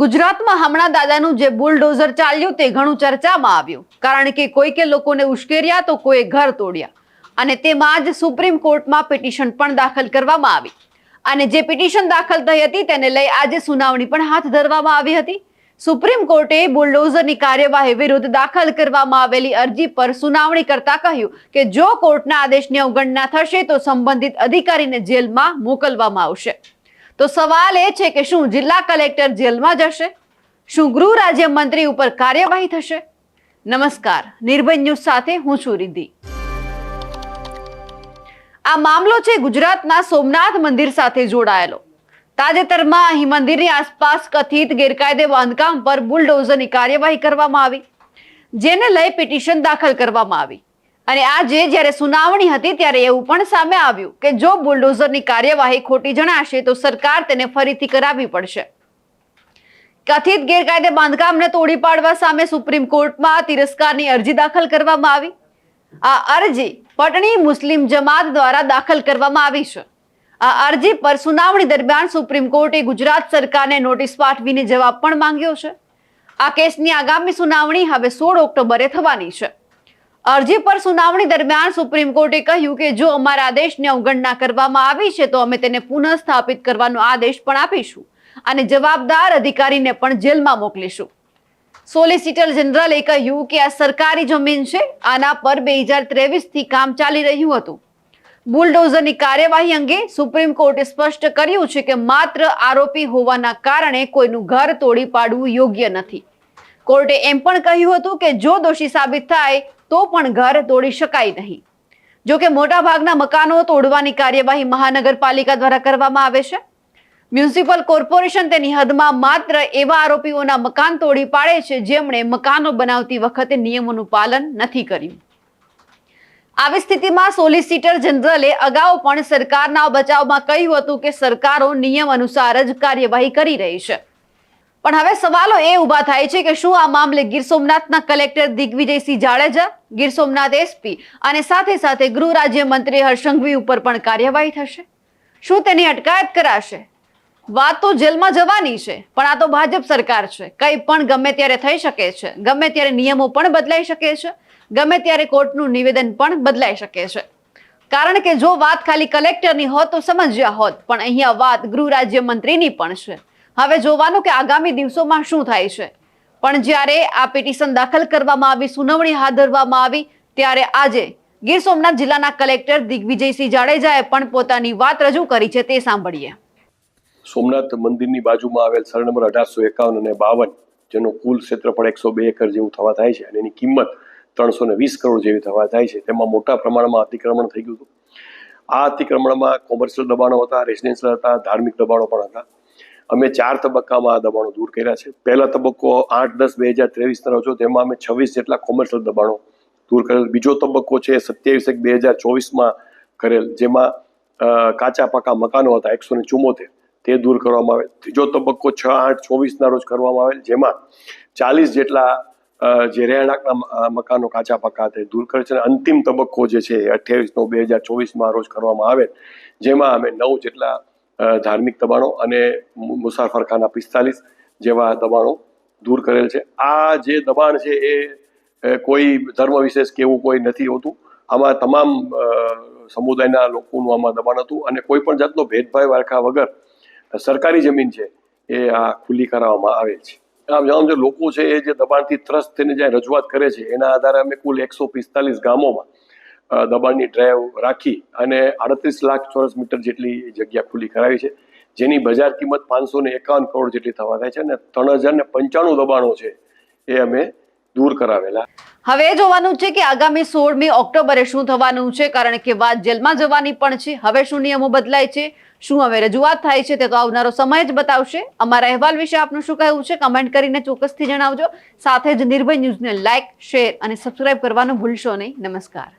ગુજરાતમાં હમણાં દાદાનું જે બુલડોઝર ચાલ્યું તે ઘણું ચર્ચામાં આવ્યું. કારણ કે કોઈકે લોકોને ઉશ્કેર્યા તો કોઈએ ઘર તોડ્યા. અને તેમાં જ સુપ્રીમ કોર્ટમાં પિટિશન પણ દાખલ કરવામાં આવી. અને જે પિટિશન દાખલ થઈ હતી તેને લઈ આજે સુનાવણી પણ હાથ ધરવામાં આવી હતી. સુપ્રીમ કોર્ટે બુલડોઝરની કાર્યવાહી વિરુદ્ધ દાખલ કરવામાં આવેલી અરજી પર સુનાવણી કરતા કહ્યું કે જો કોર્ટના આદેશની અવગણના થશે તો સંબંધિત અધિકારીને જેલમાં મોકલવામાં આવશે. તો સવાલ એ છે કે શું જિલ્લા કલેક્ટર જેલમાં જશે? શું ગૃહ રાજ્ય મંત્રી ઉપર કાર્યવાહી થશે? નમસ્કાર, નિર્ભય ન્યૂઝ સાથે હું છું રિદ્ધિ. આ મામલો છે ગુજરાતના સોમનાથ મંદિર સાથે જોડાયેલો. તાજેતરમાં અહીં મંદિરની આસપાસ કથિત ગેરકાયદે બાંધકામ પર બુલડોઝરની કાર્યવાહી કરવામાં આવી, જેને લઈ પિટિશન દાખલ કરવામાં આવી. અને આજે જ્યારે સુનાવણી હતી ત્યારે એવું પણ સામે આવ્યું કે જો બુલડોઝરની કાર્યવાહી ખોટી જણાશે, તો સરકાર તેને ફરીથી કરાવવી પડશે. કથિત ગેરકાયદે બાંધકામને તોડી પાડવા સામે સુપ્રીમ કોર્ટમાં તિરસ્કારની અરજી દાખલ કરવામાં આવી. આ અરજી પટણી મુસ્લિમ જમાત દ્વારા દાખલ કરવામાં આવી છે. આ અરજી પર સુનાવણી દરમિયાન સુપ્રીમ કોર્ટે ગુજરાત સરકારને નોટિસ પાઠવીને જવાબ પણ માંગ્યો છે. આ કેસની આગામી સુનાવણી હવે સોળ ઓક્ટોબરે થવાની છે. અરજી પર સુનાવણી દરમિયાન સુપ્રીમ કોર્ટે કહ્યું કે જો અમારા આદેશની અવગણના કરવામાં આવી છે, તો અમે તેને પુનઃસ્થાપિત કરવાનો આદેશ પણ આપીશું અને જવાબદાર અધિકારીને પણ જેલમાં મોકલીશું. સોલિસિટર જનરલે કહ્યું કે આ સરકારી જમીન છે, આના પર બે હજાર ત્રેવીસથી કામ ચાલી રહ્યું હતું. બુલડોઝરની કાર્યવાહી અંગે સુપ્રીમ કોર્ટે સ્પષ્ટ કર્યું છે કે માત્ર આરોપી હોવાના કારણે કોઈનું ઘર તોડી પાડવું યોગ્ય નથી. કોર્ટે એમ પણ કહ્યું હતું કે જો દોષી સાબિત થાય, તો પણ ઘર તોડી શકાય નહીં. જો કે મોટાભાગના મકાનો તોડવાની કાર્યવાહી મહાનગરપાલિકા દ્વારા કરવામાં આવે છે. મ્યુનિસિપલ કોર્પોરેશન તેની હદમાં માત્ર એવા આરોપીઓના મકાન તોડી પાડે છે જેમણે મકાનો બનાવતી વખતે નિયમોનું પાલન નથી કર્યું. આવી સ્થિતિમાં સોલિસિટર જનરલે અગાઉ પણ સરકારના બચાવમાં કહ્યું હતું કે સરકારો નિયમ અનુસાર જ કાર્યવાહી કરી રહી છે. પણ હવે સવાલો એ ઊભા થાય છે કે શું આ મામલે ગીર સોમનાથના કલેક્ટર દિગ્વિજયસિંહ જાડેજા, ગીર સોમનાથ એસપી અને સાથે સાથે ગૃહ રાજ્ય મંત્રી હર્ષંઘવી ઉપર પણ કાર્યવાહી થશે? શું તેની અટકાયત કરાશે? વાત તો જેલમાં જવાની છે, પણ આ તો ભાજપ સરકાર છે. કંઈ પણ ગમે ત્યારે થઈ શકે છે. ગમે ત્યારે નિયમો પણ બદલાઈ શકે છે. ગમે ત્યારે કોર્ટનું નિવેદન પણ બદલાઈ શકે છે. કારણ કે જો વાત ખાલી કલેક્ટરની હોત તો સમજ્યા હોત, પણ અહીંયા વાત ગૃહ રાજ્ય મંત્રીની પણ છે. હવે જોવાનું કે આગામી દિવસોમાં શું થાય છે. પણ જ્યારે આ પિટિશન દાખલ કરવામાં આવી, સુનાવણી હાથ ધરવામાં આવી, ત્યારે આજે ગીર સોમનાથ જિલ્લાના કલેક્ટર દિગ્વિજયસિંહ જાડેજાએ પણ પોતાની વાત રજૂ કરી છે તે સાંભળીએ. સોમનાથ મંદિરની બાજુમાં આવેલ સર નંબર અઢારસો એકાવન અને બાવન, જેનું કુલ ક્ષેત્રફળ એકસો બે એકર જેવું થવા થાય છે અને એની કિંમત ત્રણસો ને વીસ કરોડ જેવી થવા થાય છે. તેમાં મોટા પ્રમાણમાં અતિક્રમણ થઈ ગયું હતું. આ અતિક્રમણમાં કોમર્શિયલ દબાણો હતા, રેસિડેન્શિયલ હતા, ધાર્મિક દબાણો પણ હતા. અમે ચાર તબક્કામાં આ દબાણો દૂર કર્યા છે. પહેલા તબક્કો આઠ, દસ, બે હજાર ત્રેવીસના છો, તેમાં અમે છવ્વીસ જેટલા કોમર્શિયલ દબાણો દૂર કરેલ. બીજો તબક્કો છે સત્યાવીસ એક, બે હજાર ચોવીસમાં કરેલ, જેમાં કાચા પાકા મકાનો હતા, એકસો ને ચુમ્મોતેર તે દૂર કરવામાં આવે ત્રીજો તબક્કો છ, આઠ, ચોવીસના રોજ કરવામાં આવેલ, જેમાં ચાલીસ જેટલા જે રહેણાંકના મકાનો કાચા પાકા હતા દૂર કરે છે. અને અંતિમ તબક્કો જે છે અઠ્યાવીસ નવ બે હજાર ચોવીસમાં રોજ કરવામાં આવે જેમાં અમે નવ જેટલા ધાર્મિક દબાણો અને મુસાફરખાના પિસ્તાલીસ જેવા દબાણો દૂર કરેલ છે. આ જે દબાણ છે એ કોઈ ધર્મ વિશેષ કે એવું કોઈ નથી હોતું. આમાં તમામ સમુદાયના લોકોનું આમાં દબાણ હતું અને કોઈ પણ જાતનો ભેદભાવ રાખ્યા વગર સરકારી જમીન છે એ આ ખુલ્લી કરાવવામાં આવે છે. આમ જણાવો જે લોકો છે એ જે દબાણથી ત્રસ્ત થઈને જ્યાં રજૂઆત કરે છે, એના આધારે અમે કુલ એકસો પિસ્તાલીસ ગામોમાં દબાણની ડ્રાઈવ રાખી અને આડત્રીસ લાખ ચોરસ મીટર જેટલી જગ્યા ખુલ્લી કરાવી છે, જેની બજાર કિંમત પાંચસો ને એકાવન કરોડ જેટલી થવા થાય છે અને ત્રણ હજાર ને પંચાણું દબાણો છે એ અમે દૂર કરાવેલા. હવે જોવાનું છે કે આગામી સોળમી ઓક્ટોબરે શું થવાનું છે, કારણ કે વાત જેલમાં જવાની પણ છે. હવે શું નિયમો બદલાય છે, શું હવે રજૂઆત થાય છે તે તો આવનારો સમય જ બતાવશે. અમારા અહેવાલ વિશે આપનું શું કહેવું છે, કમેન્ટ કરીને ચોક્કસથી જણાવજો. સાથે જ નિર્ભય ન્યૂઝને લાઇક શેર અને સબસ્ક્રાઇબ કરવાનું ભૂલશો નહીં. નમસ્કાર.